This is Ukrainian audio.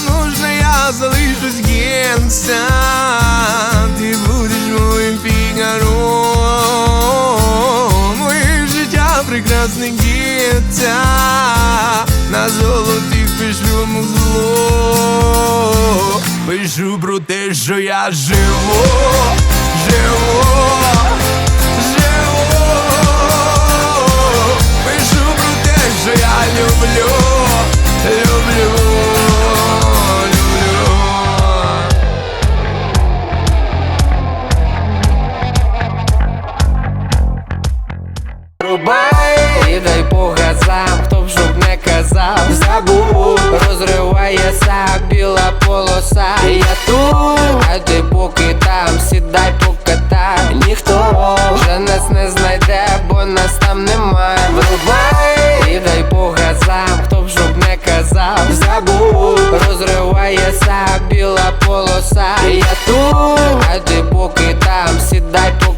Нужно я залишусь генця Ти будеш моїм фігаро Моє життя прекрасне гетця На золотих пишу зло. Пишу про те, що я живу, живу Рубай і дай по газам, хто б щоб не казав, забув, розривається біла полоса. Я тут, а ти поки там, сідай покатай. Ніхто вже нас не знайде, бо нас там немає. Врубай і дай по газам, хто б щоб не казав, забув, розривається біла полоса. Я тут, а ти поки там, сідай покатай.